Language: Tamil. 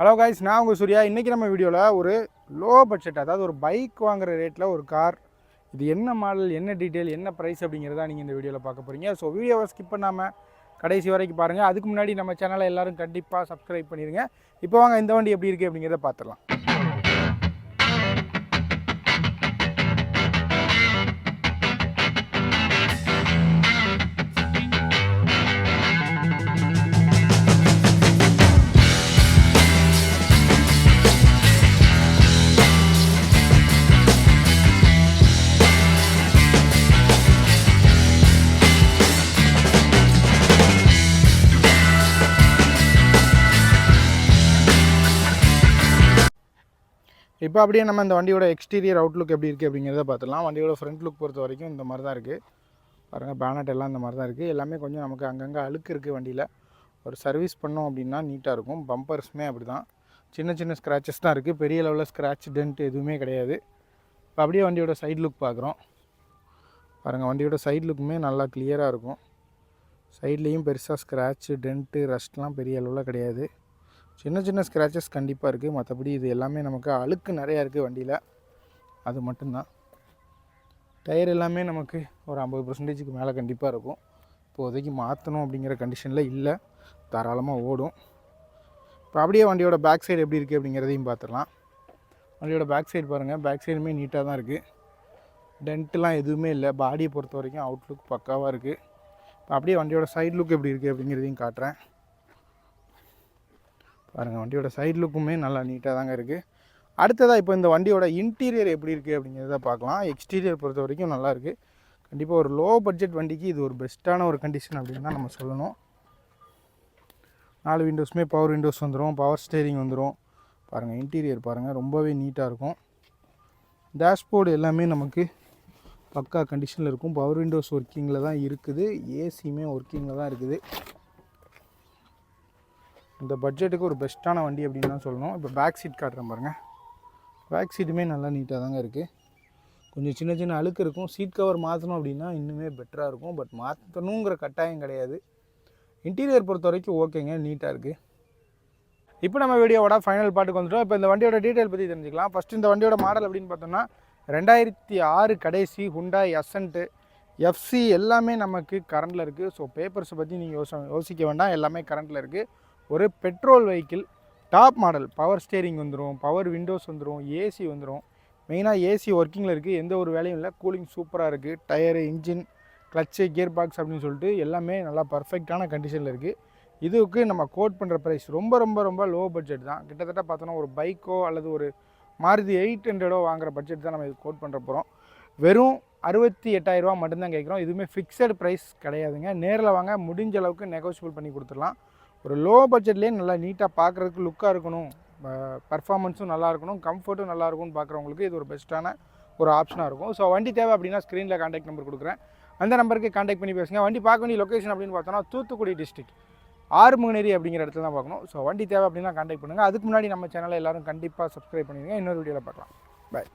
ஹலோ காய்ஸ் நான் உங்கள் சூர்யா. இன்றைக்கி நம்ம வீடியோவில் ஒரு லோ பட்ஜெட் அதாவது ஒரு பைக் வாங்குற ரேட்டில் ஒரு கார் இது என்ன மாடல் என்ன டீட்டெயில் என்ன ப்ரைஸ் அப்படிங்கிறத நீங்கள் இந்த வீடியோவில் பார்க்க போகிறீங்க ஸோ வீடியோவை ஸ்கிப் பண்ணாமல் கடைசி வரைக்கும் பாருங்கள் அதுக்கு முன்னாடி நம்ம சேனலை எல்லோரும் கண்டிப்பாக சப்ஸ்கிரைப் பண்ணிடுங்க இப்போ வாங்க இந்த வண்டி எப்படி இருக்குது அப்படிங்கிறத பார்த்துடலாம். இப்போ அப்படியே நம்ம இந்த வண்டியோட எக்ஸ்டீரியர் அவுட்லுக் எப்படி இருக்குது அப்படிங்கிறத பார்த்துடலாம். வண்டியோட ஃப்ரண்ட் லுக் பொறுத்த வரைக்கும் இந்த மாதிரி தான் இருக்குது பாருங்கள் பேனட் எல்லாம் இந்த மாதிரி தான் இருக்குது எல்லாமே கொஞ்சம் நமக்கு அங்கங்கே அழுக்கு இருக்குது வண்டியில். ஒரு சர்வீஸ் பண்ணோம் அப்படின்னா நீட்டாக இருக்கும். பம்பர்ஸுமே அப்படி தான் சின்ன சின்ன ஸ்க்ராச்சஸ் தான் இருக்குது பெரிய லெவலில் ஸ்க்ராட்ச் டென்ட் எதுவுமே கிடையாது. இப்போ அப்படியே வண்டியோட சைட் லுக் பார்க்குறோம். பாருங்கள் வண்டியோட சைட் லுக்குமே நல்லா கிளியராக இருக்கும். சைட்லேயும் பெருசாக ஸ்க்ராட்சு டென்ட்டு ரஸ்ட்லாம் பெரிய அளவில் கிடையாது. சின்ன சின்ன ஸ்க்ராச்சஸ் கண்டிப்பாக இருக்குது மற்றபடி இது எல்லாமே நமக்கு அழுக்கு நிறையா இருக்குது வண்டியில். அது மட்டும்தான். டயர் எல்லாமே நமக்கு ஒரு ஐம்பது பர்சன்டேஜுக்கு மேலே கண்டிப்பாக இருக்கும். இப்போதைக்கு மாற்றணும் அப்படிங்கிற கண்டிஷனில் இல்லை. தாராளமாக ஓடும். இப்போ அப்படியே வண்டியோட பேக் சைடு எப்படி இருக்குது அப்படிங்கிறதையும் பார்த்துடலாம் வண்டியோட பேக் சைடு பாருங்கள் பேக் சைடுமே நீட்டாக தான் இருக்குது டென்ட்லாம் எதுவுமே இல்லை. பாடியை பொறுத்த வரைக்கும் அவுட்லுக் பக்காவாக இருக்குது இப்போ அப்படியே வண்டியோட சைட் லுக் எப்படி இருக்குது அப்படிங்கிறதையும் காட்டுறேன். பாருங்கள் வண்டியோட சைட் லுக்குமே நல்லா நீட்டாக தாங்க இருக்குது அடுத்ததாக இப்போ இந்த வண்டியோட இன்டீரியர் எப்படி இருக்குது அப்படிங்கிறத பார்க்கலாம். எக்ஸ்டீரியர் பொறுத்த வரைக்கும் நல்லா இருக்குது கண்டிப்பாக ஒரு லோ பட்ஜெட் வண்டிக்கு இது ஒரு பெஸ்ட்டான ஒரு கண்டிஷன் அப்படின்னு தான் நம்ம சொல்லணும். நாலு விண்டோஸுமே பவர் விண்டோஸ் வந்துடும் பவர் ஸ்டேரிங் வந்துடும் பாருங்கள் இன்டீரியர் பாருங்கள் ரொம்பவே நீட்டாக இருக்கும். டேஷ்போர்டு எல்லாமே நமக்கு பக்கா கண்டிஷனில் இருக்கும். பவர் விண்டோஸ் ஒர்க்கிங்கில் தான் இருக்குது. ஏசியுமே ஒர்க்கிங்கில் தான் இருக்குது. இந்த பட்ஜெட்டுக்கு ஒரு பெஸ்ட்டான வண்டி அப்படின்னு தான் சொல்லணும். இப்போ பேக் சீட் காட்டுறேன் பாருங்கள் பேக் சீட்டுமே நல்லா நீட்டாக தாங்க இருக்குது கொஞ்சம் சின்ன சின்ன அழுக்கு இருக்கும். சீட் கவர் மாற்றணும் அப்படின்னா இன்னுமே பெட்டராக இருக்கும். பட் மாற்றணுங்கிற கட்டாயம் கிடையாது. இன்டீரியர் பொறுத்த வரைக்கும் ஓகேங்க நீட்டாக இருக்குது இப்போ நம்ம வீடியோவோட ஃபைனல் பாட்டுக்கு வந்துட்டோம். இப்போ இந்த வண்டியோட டீட்டெயில் பற்றி தெரிஞ்சுக்கலாம். ஃபஸ்ட்டு இந்த வண்டியோட மாடல் அப்படின்னு பார்த்தோம்னா ரெண்டாயிரத்தி ஆறு கடைசி ஹுண்டாய் அசன்ட்டு எஃப்சி எல்லாமே நமக்கு கரண்டில் இருக்குது ஸோ பேப்பர்ஸை பற்றி நீங்கள் யோச யோசிக்க வேண்டாம். எல்லாமே கரண்டில் இருக்குது ஒரு petrol vehicle top model power steering வந்துடும் பவர் விண்டோஸ் வந்துடும் ஏசி வந்துடும் மெயினாக ஏசி ஒர்க்கிங்கில் இருக்குது எந்த ஒரு வேலையும் இல்லை. கூலிங் சூப்பராக இருக்குது tyre engine clutch gear box அப்படின்னு சொல்லிட்டு எல்லாமே நல்லா பர்ஃபெக்டான கண்டிஷனில் இருக்குது இதுக்கு நம்ம கோட் பண்ணுற ப்ரைஸ் ரொம்ப ரொம்ப ரொம்ப லோ பட்ஜெட் தான். கிட்டத்தட்ட பார்த்தோன்னா ஒரு பைக்கோ அல்லது ஒரு மாருதி எயிட் ஹண்ட்ரடோ வாங்குற பட்ஜெட் தான் நம்ம இது கோட் பண்ணுற போகிறோம் வெறும் அறுபத்தி எட்டாயிரரூவா மட்டும்தான் கேட்குறோம். இதுவுமே ஃபிக்ஸட் ப்ரைஸ் கிடையாதுங்க. நேரில் வாங்க முடிஞ்ச அளவுக்கு நெகோஷியபிள் பண்ணி கொடுத்துடலாம். ஒரு லோ பட்ஜெட்லேயே நல்லா நீட்டாக பார்க்குறதுக்கு லுக்காக இருக்கணும். பர்ஃபார்மன்ஸும் நல்லா இருக்கணும். கம்ஃபர்ட்டும் நல்லா இருக்கும்னு பார்க்குறவங்களுக்கு இது ஒரு பெஸ்ட்டான ஒரு ஆப்ஷனாக இருக்கும். ஸோ வண்டி தேவை அப்படின்னா ஸ்க்ரீனில் காண்டாக்ட் நம்பர் கொடுக்குறேன். அந்த நம்பருக்கு காண்டாக்ட் பண்ணி பேசுங்க. வண்டி பார்க்க வேண்டிய லொக்கேஷன் அப்படின்னு பார்த்தோன்னா தூத்துக்குடி டிஸ்ட்ரிக்ட் ஆறுமுகநேரி அப்படிங்கிற இடத்துல தான் பார்க்கணும். ஸோ வண்டி தேவை அப்படின்னா காண்டாக்ட் பண்ணுங்கள் அதுக்கு முன்னாடி நம்ம சேனலை எல்லாரும் கண்டிப்பாக சப்ஸ்கிரைப் பண்ணிடுங்க. இன்னொரு வீடியோவில் பார்க்கலாம். பாய்